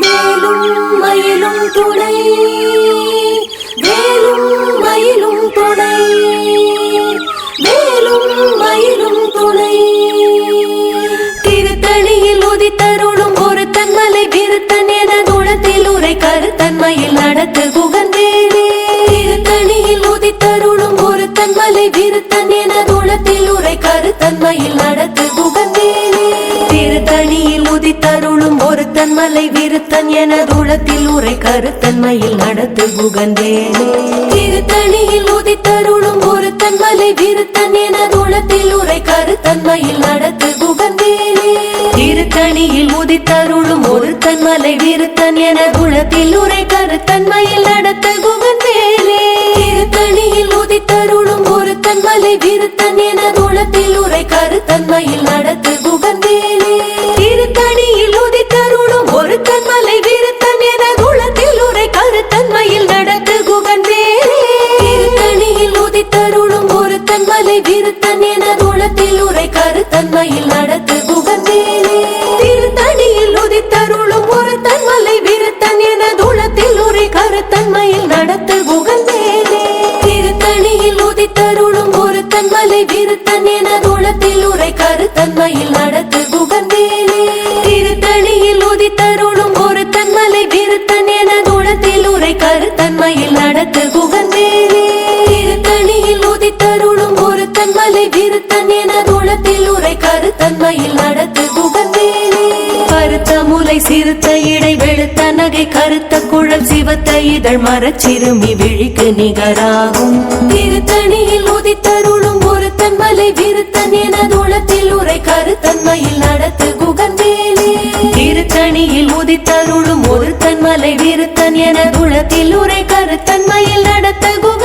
வேலும் மயிலும் துணை. திருத்தணியில் தருளும் ஒரு தன்மலை விருத்தன் என தூளத்தில் உரை கருத்தன்மையில் நடத்து குகந்தேனே திருத்தணியில் தருளும் ஒரு தன்மலை விருத்தன் என தூளத்தில் உரை கருத்தன்மையில் நடத்து புகந்தேனே திருத்தணியில் உதித்தருளும் ஒரு தன்மலை விருத்தன் என குளத்தில் உரை கருத்தன்மையில் நடத்த குகந்தேனே திருத்தணியில் உதித்தருளும் ஒரு தன்மலை விருத்தன் என குளத்தில் உரை கருத்தன்மையில் நடத்து குகந்தேனே ஒரு திருத்தன் என குளத்தில் உரை கருத்தன்மையில் நடத்து புகந்தேனே திருத்தணியில் உதித்தருளும் ஒரு தன்மலை விருத்தன் என குளத்தில் உரை கருத்தன்மையில் நடத்து புகந்தேனே திருத்தணியில் உதித்தருளும் ஒரு தன்மலை விருத்தன் என குளத்தில் உரை கருத்தன்மையில் நடத்து புகந்தேனே திருத்தணியில் உதித்தருளும் ஒரு தன்மலை விருத்தன் என குளத்தில் உரை கருத்தன்மையில் நடத்து குகந்தேனே ஒரு விருத்தன் என குணத்தில் உரை கருத்தன்மையில் நடத்து குகந்தேனே கருத்த முலை சிறுத்த இடை வெளுத்த நகை கருத்த குழல் சிவத்த இதழ் மரச்சிறுமி விழிக்கு நிகராகும். திருத்தணியில் உதித்தருளும் ஒரு தன்மலை விருத்தன் என தூளத்தில் உரை கருத்தன்மையில் நடத்து குகந்தேனே திருத்தணியில் உதித்தருளும் ஒரு தன்மலை விருத்தன் என தூளத்தில் உரை கருத்தன்மையில் நடத்த குகந்தேனே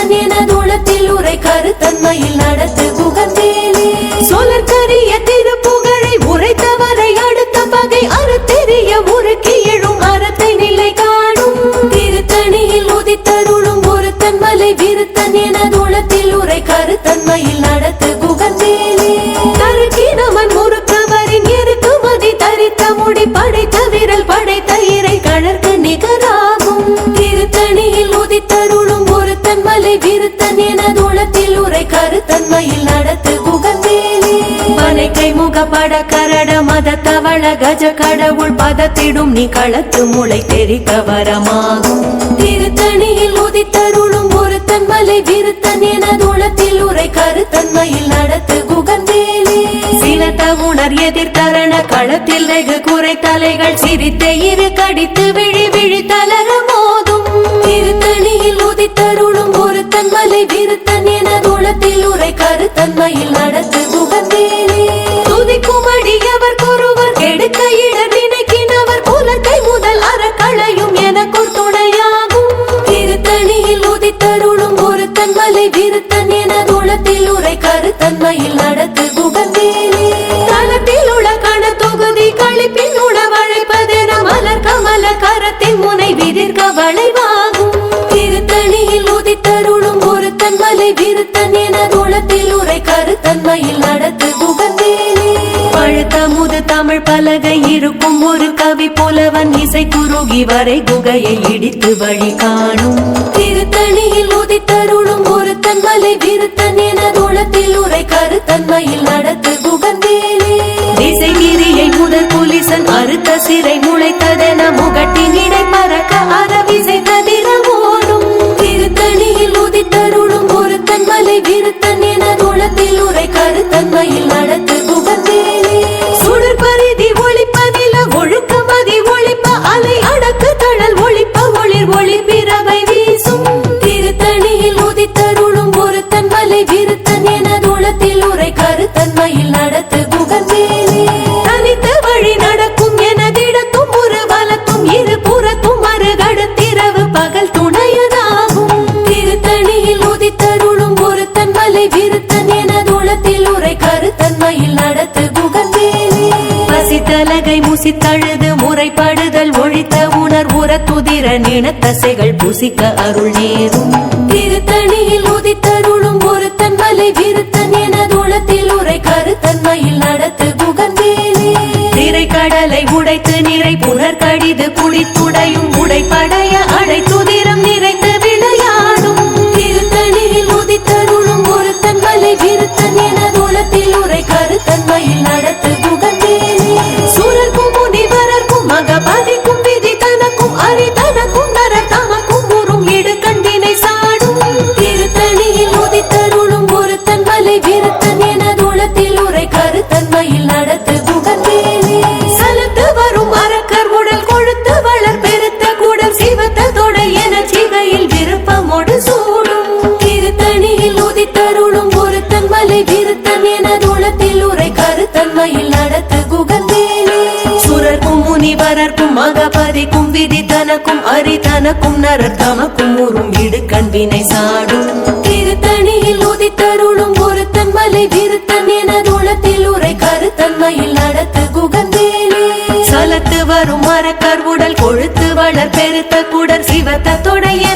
விருத்தன் என குணத்தில் உரை கருத்தன்மையில் நடத்து குகந்தேனே சொலற்கரிய திருப்புகழை உரைத்தவரை அடுத்த பகை அறுத்தெறிய உருக்கி எழும் அறத்தை நிலை காணும். திருத்தணியில் உதித்தருளும் ஒரு தன்மலை விருத்தன் என குணத்தில் உரை கருத்தன்மையில் விருத்தன் என உரை கருத்தன்மையில் நடத்து குகந்தேனே மனைக்கை முகப்பட கரட மத தவள கஜ கடவுள் பதத்திடும் நீ களத்து முளை தெரிக்க வரமாகும் திருத்தணியில் உதித்தருளும் ஒரு தன்மலை விருத்தன் என குணத்தில் உரை கருத்தன்மையில் நடத்து குகந்தேனே சில தகுணர் எதிர்த்தரண களத்தில் வெகு குறை தலைகள் சிரித்த இரு கடித்து விழி விழி தளர மோதும். திருத்தணியில் உதித்தருளும் தன்மலை விருத்தன் என குணத்தில் உரை கருத்தன்மையில் நடத்து புகந்தேனே துதிக்கும் அடியவர் குருவர் கெடுக்க இட நினைக்கினவர் புலத்தை முதல் அறக்களையும் எனக்குள் துணையாகும். திருத்தணியில் உதித்தருளும் ஒரு தன்மலை விருத்தன் என குணத்தில் உரை கருத்தன்மையில் நடத்து புகந்தேனே தளத்தில் உள்ள கண தொகுதி கழிப்பின் உணவழைப்பதென மலர் கமல கரத்தின் முனை விதிர்க்க வளைவா விருத்தன் என குணத்தில் உரை கருத்தன்மையில் நடத்து குகந்தேனே பழுத்த தமிழ் பலகை இருக்கும் ஒரு கவி புலவன் இசை குறுகி வரை குகையை இடித்து வழி காணும். திருத்தணியில் உதித்தருளும் ஒரு தன்மலை விருத்தன் என குணத்தில் உரை கருத்தன்மையில் நடத்து குகந்தேனே திசைகிரியை முதல் புலிசன் அறுத்த சிறை முளைத்ததென முகட்டின் இடை பறக்க அறவிசை விருத்தன் என குளத்தில் உரை கருத்தன்மையில் நடத்து பசித்தலகை முசித்தழுது முறைப்படுதல் ஒழித்த உணர் உர துதிர நினத்தசைகள் புசிக்க அருள் நேரும். திரு திருத்தணியில் உதித்தருளும் ஒருத்தன் மலை விருத்தன் என தூளத்தில் உரை கருத்தன்மையில் நடத்து குகந்தேனே திரை கடலை உடைத்து நிறை புனர் கடிது குடித்துடையும் உடைப்படைய முனிவரர்க்கும் மகபதிக்கும் விதி தனக்கும் அரி தனக்கும் நரர் தமக்கும் உறும் இடு கண்வினை சாடும். திருத்தணியில் உதித்தருளும் ஒருத்தன் மலை விருத்தன் என தூளத்தில் உரை கருத்தன்மையில் நடத்து குகந்தேனே. சலத்து வரும் மரக்கர் உடல் கொழுத்து வளர் பெருத்த குடர் சிவத்த தொடைய